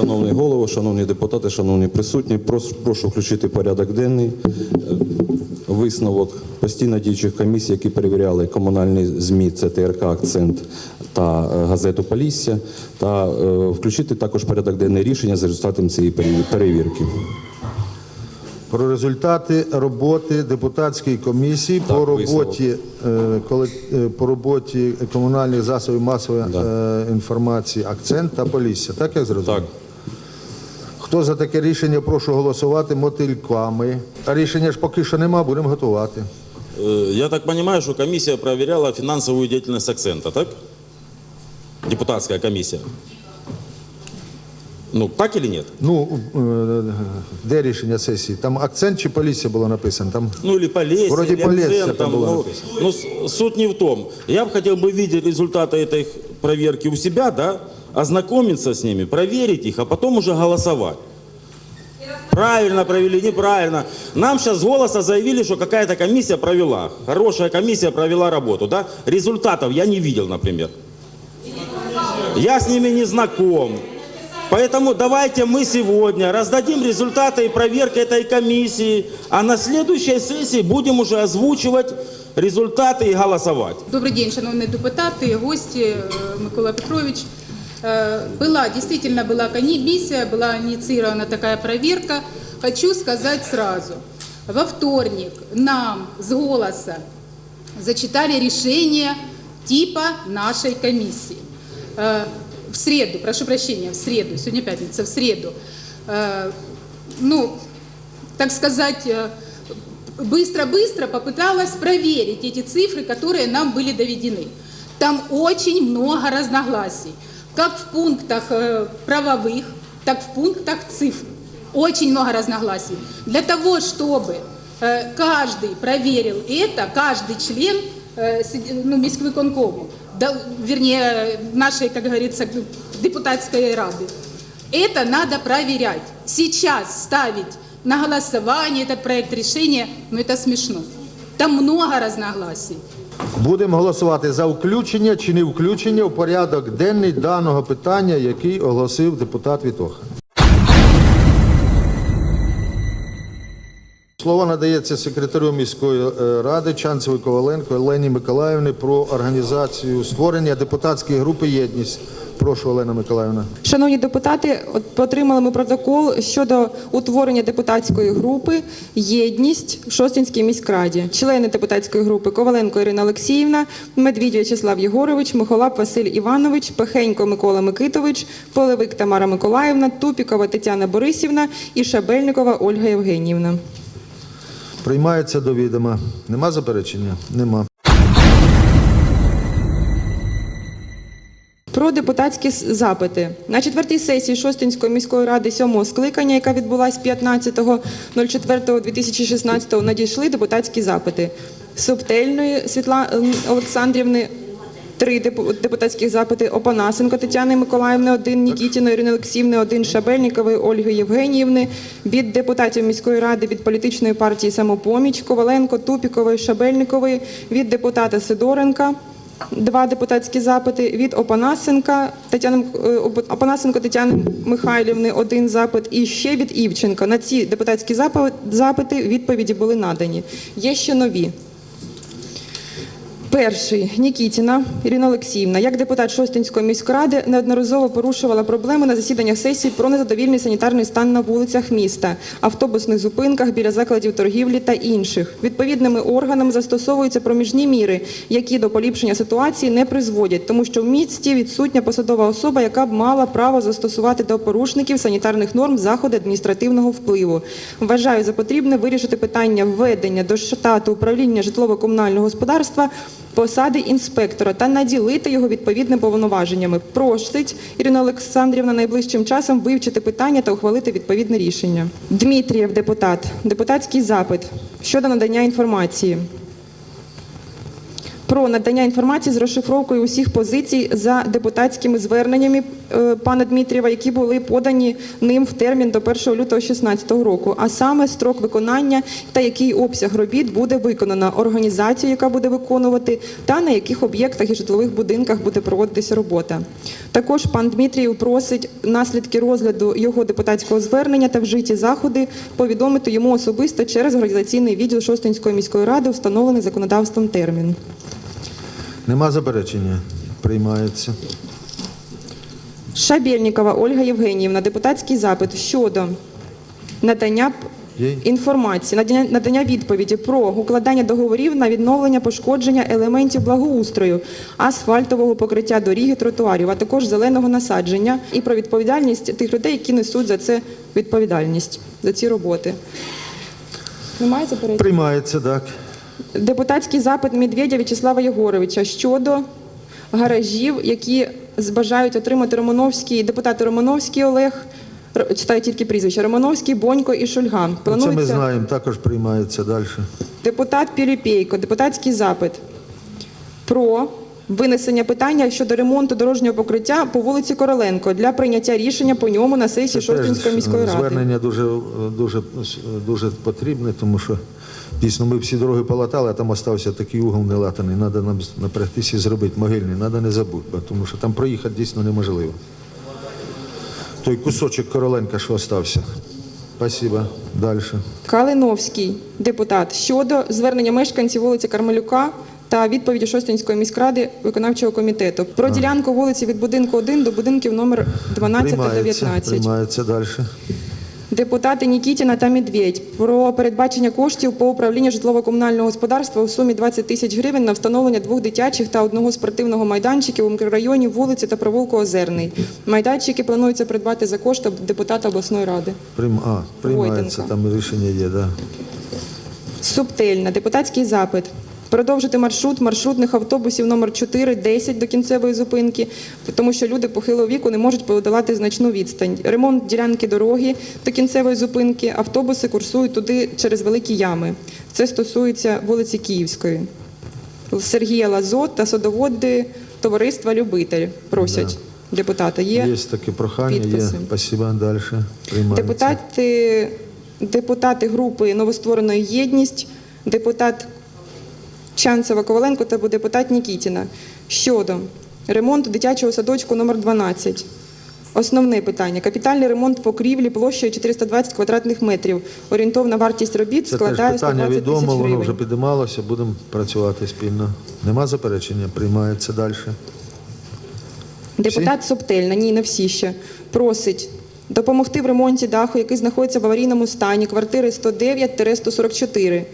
Шановний голово, шановні депутати, шановні присутні, прошу включити порядок денний е, висновок постійно діючих комісій, які перевіряли комунальні ЗМІ, це ТРК Акцент та е, газету Полісся, та е, включити також порядок денний рішення за результатом цієї перевірки. Про результати роботи депутатської комісії по роботі е, коли- е, по роботі комунальних засобів масової Да. е, інформації акцент та полісся. Так я зрозумів? Так. Хто за таке рішення, прошу голосувати мотильками. А рішення ж поки що нема, будемо готувати. Э, Я так понимаю, что комиссия проверяла финансовую деятельность акцента, так? Депутатская комиссия. Ну, так или нет? Ну, е, де рішення сесії? Там акцент чи полісся було написано? Там Ну, или Полесье, Вроде или Полесье акцент, там было ну, написано. ну, с- суть не в том. Я бы хотел бы видеть результаты этой проверки у себя, да, ознакомиться с ними, проверить их, а потом уже голосовать. Правильно провели, неправильно. Нам сейчас с голоса заявили, что какая-то комиссия провела. Хорошая комиссия провела работу, да? Результатов я не видел, например. Я с ними не знаком. Поэтому давайте мы сегодня раздадим результаты и проверки этой комиссии, а на следующей сессии будем уже озвучивать результаты и голосовать. Добрый день, шановні депутати, гості, е, Микола Петрович. Э, Была, действительно была комиссия, была инициирована такая проверка. Хочу сказать сразу. Во вторник нам с голоса зачитали решение типа нашей комиссии. Э, В среду, прошу прощения, в среду, сегодня пятница, в среду. Э, Ну, так сказать, быстро-быстро попыталась проверить эти цифры, которые нам были доведены. Там очень много разногласий, как в пунктах правовых, так в пунктах цифр. Очень много разногласий. Для того, чтобы каждый проверил это, каждый член ну, міськвиконкому, да, вернее, нашей, как говорится, депутатской рады, это надо проверять. Сейчас ставить на голосование этот проект решения, ну это смешно. Там много разногласий. Будемо голосувати за включення чи не включення в порядок денний даного питання, який оголосив депутат Вітоха. Слово надається секретарю міської е, ради Чанцевої Коваленко Олені Миколаївні про організацію створення депутатської групи Єдність. Прошу, Олена Миколаївна. Шановні депутати, отримали ми протокол щодо утворення депутатської групи Єдність в Шостинській міськраді. Члени депутатської групи Коваленко Ірина Олексіївна, Медвідь В'ячеслав Єгорович, Михолап Василь Іванович, Пехенько Микола Микитович, Полевик Тамара Миколаївна, Тупікова Тетяна Борисівна і Шабельникова Ольга Євгенівна. Приймається до відома. Нема заперечення? Нема. Про депутатські запити на четвертій сесії Шостинської міської ради сьомого скликання, яка відбулась 15.04.2016, надійшли депутатські запити Субтельної Світла ем, Олександрівни. Три депу- депутатських запити Опанасенко Тетяни Миколаївни, один Нікітіної Ірини Олексіївни, один Шабельникової Ольги Євгеніївни від депутатів міської ради від політичної партії Самопоміч Коваленко, Тупікової, Шабельникової, від депутата Сидоренка. Два депутатські запити від Опанасенка Тетяни е, Опанасенко Тетяни Михайлівни, один запит, і ще від Івченка. На ці депутатські запити відповіді були надані. Є ще нові. Перший Нікітіна Ірина Олексіївна, як депутат Шостинської міської ради, неодноразово порушувала проблеми на засіданнях сесії про незадовільний санітарний стан на вулицях міста, автобусних зупинках біля закладів торгівлі та інших. Відповідними органами застосовуються проміжні міри, які до поліпшення ситуації не призводять, тому що в місті відсутня посадова особа, яка б мала право застосувати до порушників санітарних норм заходи адміністративного впливу. Вважаю за потрібне вирішити питання введення до штату управління житлово-комунального господарства посади інспектора та наділити його відповідними повноваженнями. Просить Ірина Олександрівна найближчим часом вивчити питання та ухвалити відповідне рішення. Дмитрієв депутат, депутатський запит щодо надання інформації. Про надання інформації з розшифровкою усіх позицій за депутатськими зверненнями е, пана Дмитрієва, які були подані ним в термін до 1 лютого 2016 року, а саме строк виконання та який обсяг робіт буде виконано, організацію, яка буде виконувати, та на яких об'єктах і житлових будинках буде проводитися робота. Також пан Дмитрієв просить наслідки розгляду його депутатського звернення та вжиті заходи повідомити йому особисто через організаційний відділ Шостинської міської ради, встановлений законодавством термін. Нема заперечення? Приймається. Шабєльнікова Ольга Євгенівна, депутатський запит щодо надання інформації, надання, відповіді про укладання договорів на відновлення пошкодження елементів благоустрою, асфальтового покриття доріг і тротуарів, а також зеленого насадження і про відповідальність тих людей, які несуть за це відповідальність за ці роботи. Немає заперечень? Приймається, так. Депутатський запит Медведя В'ячеслава Єгоровича щодо гаражів, які бажають отримати Романовський, депутати Романовський Олег, читаю тільки прізвища, Романовський, Бонько і Шульган. Це ми знаємо, також приймається далі. депутат Піліпейко, депутатський запит про винесення питання щодо ремонту дорожнього покриття по вулиці Короленко для прийняття рішення по ньому на сесії Шостинської міської ради. Звернення дуже, дуже, дуже потрібне, тому що дійсно ми всі дороги полатали, а там остався такий угол нелатаний. Треба нам напрягтися і зробити могильний, треба не забути, тому що там проїхати дійсно неможливо. Той кусочок Короленка, що остався. Спасибо. Далі. Калиновський депутат щодо звернення мешканців вулиці Кармелюка та відповіді Шостинської міськради виконавчого комітету про ділянку вулиці від будинку 1 до будинків номер 12 та Приймається, 19. приймається далі. Депутати Нікітіна та Медведь про передбачення коштів по управлінню житлово-комунального господарства у сумі 20 тисяч гривень на встановлення двох дитячих та одного спортивного майданчиків у мікрорайоні вулиці та провулку Озерний. Майданчики планується придбати за кошти депутата обласної ради. Прийм... А, приймається, Войтенка. там рішення є, так. Да. Субтельна. Депутатський запит. Продовжити маршрут маршрутних автобусів номер 4, 10 до кінцевої зупинки, тому що люди похилого віку не можуть подолати значну відстань. Ремонт ділянки дороги до кінцевої зупинки, автобуси курсують туди через великі ями. Це стосується вулиці Київської. Сергія Лазот та садоводи товариства Любитель просять депутата. Є Є таке прохання, підписи. є. Спасибо. Далі. Приймається. Депутати, депутати групи новоствореної єдність, депутат Чанцева Коваленко та депутат Нікітіна щодо ремонту дитячого садочку номер 12. Основне питання: капітальний ремонт покрівлі площею 420 квадратних метрів. Орієнтовна вартість робіт Це складає питання 120 відомо, воно вже підіймалося, будемо працювати спільно. Нема заперечення, приймається далі. Депутат Соптельна, ні, не всі ще, просить допомогти в ремонті даху, який знаходиться в аварійному стані, квартири 109-144,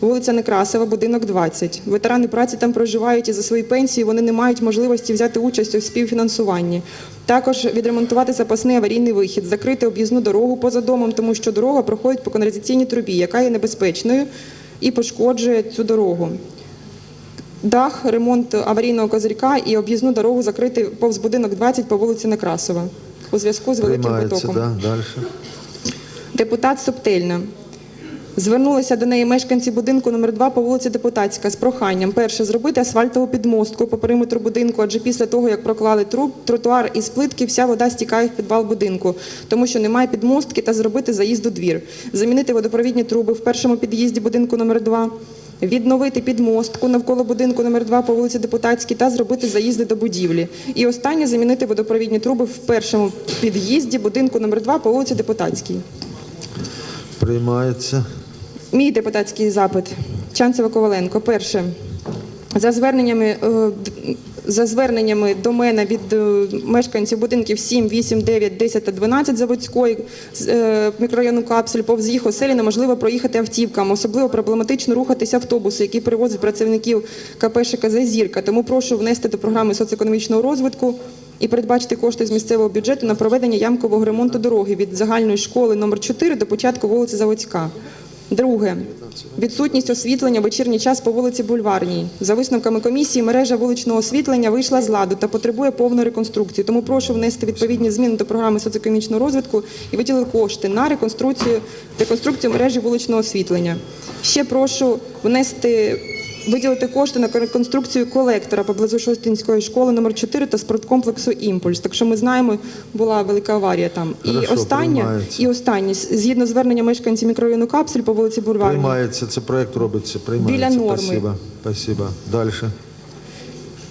вулиця Некрасова, будинок 20. Ветерани праці там проживають і за свої пенсії вони не мають можливості взяти участь у співфінансуванні. Також відремонтувати запасний аварійний вихід, закрити об'їзну дорогу поза домом, тому що дорога проходить по каналізаційній трубі, яка є небезпечною і пошкоджує цю дорогу. Дах, ремонт аварійного козирька і об'їзну дорогу закрити повз будинок 20 по вулиці Некрасова у зв'язку з великим потоком. да. Депутат Соптельна. Звернулися до неї мешканці будинку номер 2 по вулиці Депутатська з проханням перше зробити асфальтову підмостку по периметру будинку, адже після того, як проклали труб, тротуар із плитки, вся вода стікає в підвал будинку, тому що немає підмостки та зробити заїзд у двір. Замінити водопровідні труби в першому під'їзді будинку номер 2 Відновити підмостку навколо будинку номер 2 по вулиці Депутатській та зробити заїзди до будівлі. І останнє замінити водопровідні труби в першому під'їзді будинку номер 2 по вулиці Депутатській. Приймається. Мій депутатський запит Чанцева Коваленко. Перше. За зверненнями, е, за зверненнями до мене від е, мешканців будинків 7, 8, 9, 10 та 12 Заводської е, мікрорайону Капсуль, повз їх оселі неможливо проїхати автівкам. Особливо проблематично рухатися автобуси, які перевозять працівників КП ШКЗ «Зірка». Тому прошу внести до програми соціоекономічного розвитку і передбачити кошти з місцевого бюджету на проведення ямкового ремонту дороги від загальної школи номер 4 до початку вулиці Заводська. Друге. Відсутність освітлення вечірній час по вулиці Бульварній. За висновками комісії, мережа вуличного освітлення вийшла з ладу та потребує повної реконструкції. Тому прошу внести відповідні зміни до програми соціокомічного розвитку і виділити кошти на реконструкцію, реконструкцію мережі вуличного освітлення. Ще прошу внести виділити кошти на реконструкцію колектора поблизу Шостинської школи номер 4 та спорткомплексу Імпульс. Так що ми знаємо, була велика аварія там. І останнє, і останнє, згідно звернення мешканців мікрорайону Капсель по вулиці Бульварній. Приймається, це проект робиться, приймається. Біля норми. Спасибо, спасибо. Далі.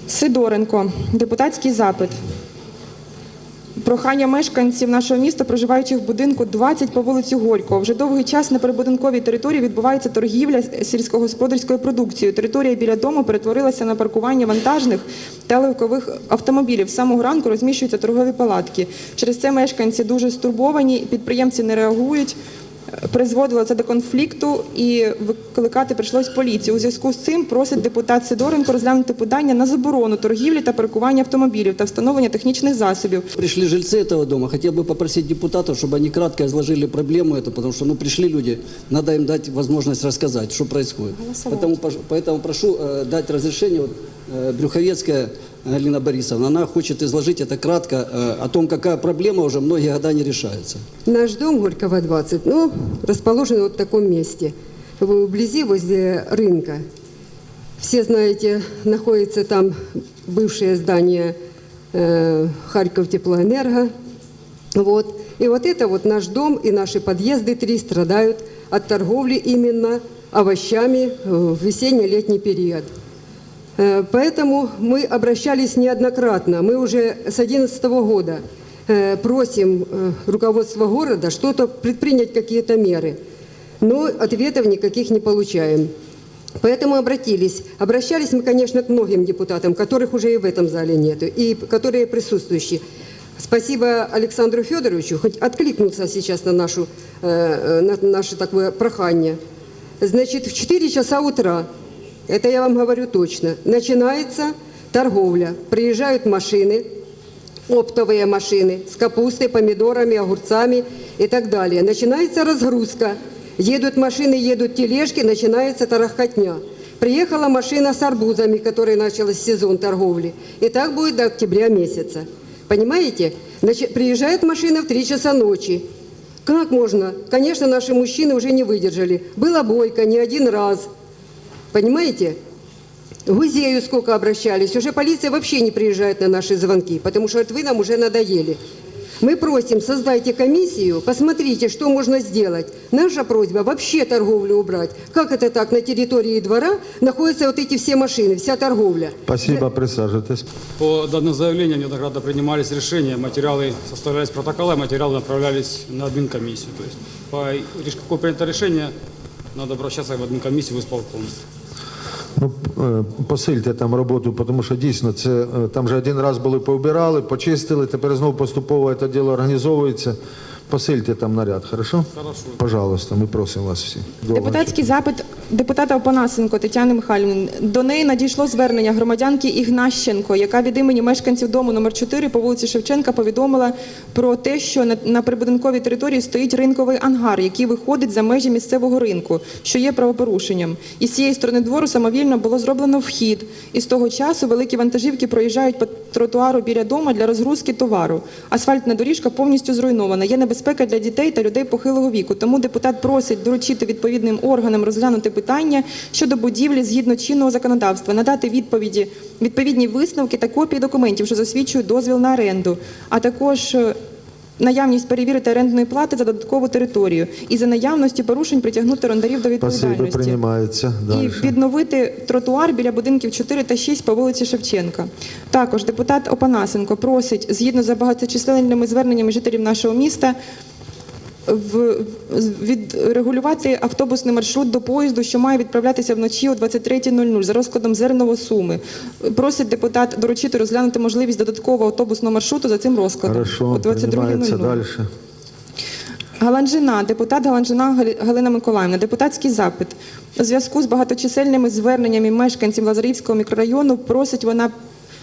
Сидоренко, депутатський запит. Прохання мешканців нашого міста, проживаючих в будинку 20 по вулиці Горького. Вже довгий час на прибудинковій території відбувається торгівля сільськогосподарською продукцією. Територія біля дому перетворилася на паркування вантажних та легкових автомобілів. З самого ранку розміщуються торгові палатки. Через це мешканці дуже стурбовані, підприємці не реагують Призводило це до конфлікту і викликати прийшлось поліцію. У зв'язку з цим просить депутат Сидоренко розглянути питання на заборону торгівлі та паркування автомобілів та встановлення технічних засобів. Пришли жильцы этого дома. Хотел бы попросить депутатов, чтобы они кратко изложили проблему эту, потому что ну, пришли люди, надо им дать возможность рассказать, что происходит. Поэтому, пож- поэтому прошу э, дать разрешение. Галина Борисовна, она хочет изложить это кратко э, о том, какая проблема уже многие года не решается. Наш дом Горького 20, ну, расположен вот в таком месте, вблизи возле рынка. Все знаете, находится там бывшее здание э, Харьков теплоэнерго. Вот. И вот это вот наш дом и наши подъезды три страдают от торговли именно овощами э, в весенне-летний период. Э, Поэтому мы обращались неоднократно. Мы уже с 2011 года э, просим э, руководство города что-то предпринять, какие-то меры. Но ответов никаких не получаем. Поэтому обратились. Обращались мы, конечно, к многим депутатам, которых уже и в этом зале нет, и которые присутствующие. Спасибо Александру Федоровичу, хоть откликнулся сейчас на, нашу, на наше такое прохание. Значит, в 4 часа утра, это я вам говорю точно, начинается торговля. Приезжают машины, оптовые машины с капустой, помидорами, огурцами и так далее. Начинается разгрузка. Едут машины, едут тележки, начинается тарахкотня. Приехала машина с арбузами, который начался сезон торговли. И так будет до октября месяца. Понимаете? Приезжает машина в 3 часа ночи. Как можно? Конечно, наши мужчины уже не выдержали. Была бойка не один раз. Понимаете? В Гузею сколько обращались. Уже полиция вообще не приезжает на наши звонки, потому что вы нам уже надоели. Мы просим, создайте комиссию, посмотрите, что можно сделать. Наша просьба вообще торговлю убрать. Как это так? На территории двора находятся вот эти все машины, вся торговля. Спасибо, присаджуйтесь. По данным заявлениям неоднократно принимались решения, материалы составлялись протоколы, материалы направлялись на админкомиссию. То есть по реш- какое принято решение, надо обращаться в админкомиссию в исполком. Ну, е, посильте там роботу, тому що дійсно це е, там вже один раз були повбирали, почистили, тепер знову поступово це діло організовується. Посильте там наряд, хорошо? Хорошо. Пожалуйста, ми просимо вас всі. Депутатський запит депутата Опанасенко Тетяни Михайлівни. До неї надійшло звернення громадянки Ігнащенко, яка від імені мешканців дому номер 4 по вулиці Шевченка повідомила про те, що на, прибудинковій території стоїть ринковий ангар, який виходить за межі місцевого ринку, що є правопорушенням. І з цієї сторони двору самовільно було зроблено вхід. І з того часу великі вантажівки проїжджають по тротуару біля дому для розгрузки товару. Асфальтна доріжка повністю зруйнована. Є небезпека для дітей та людей похилого віку. Тому депутат просить доручити відповідним органам розглянути питання щодо будівлі згідно чинного законодавства, надати відповіді, відповідні висновки та копії документів, що засвідчують дозвіл на оренду, а також е, наявність перевірити орендної плати за додаткову територію і за наявності порушень притягнути орендарів до відповідальності. приймається. І відновити тротуар біля будинків 4 та 6 по вулиці Шевченка. Також депутат Опанасенко просить, згідно з багаточисленними зверненнями жителів нашого міста, в, відрегулювати автобусний маршрут до поїзду, що має відправлятися вночі о 23.00 за розкладом Зерново-Суми. Просить депутат доручити розглянути можливість додаткового автобусного маршруту за цим розкладом Хорошо, о приймається 22.00. далі. Галанжина, депутат Галанжина Галина Миколаївна, депутатський запит. У зв'язку з багаточисельними зверненнями мешканців Лазарівського мікрорайону просить вона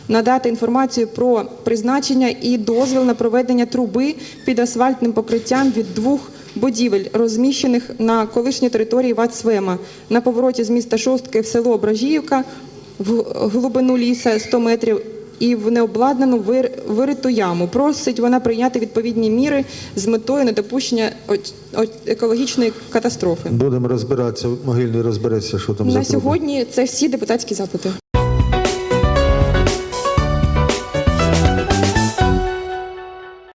надати інформацію про призначення і дозвіл на проведення труби під асфальтним покриттям від двох будівель, розміщених на колишній території Вацвема на повороті з міста Шостки в село Ображіївка в глибину ліса 100 метрів і в необладнану вир- вириту яму. Просить вона прийняти відповідні міри з метою недопущення екологічної катастрофи. Будемо розбиратися, могильний розбереться, що там за На проблема. сьогодні це всі депутатські запити.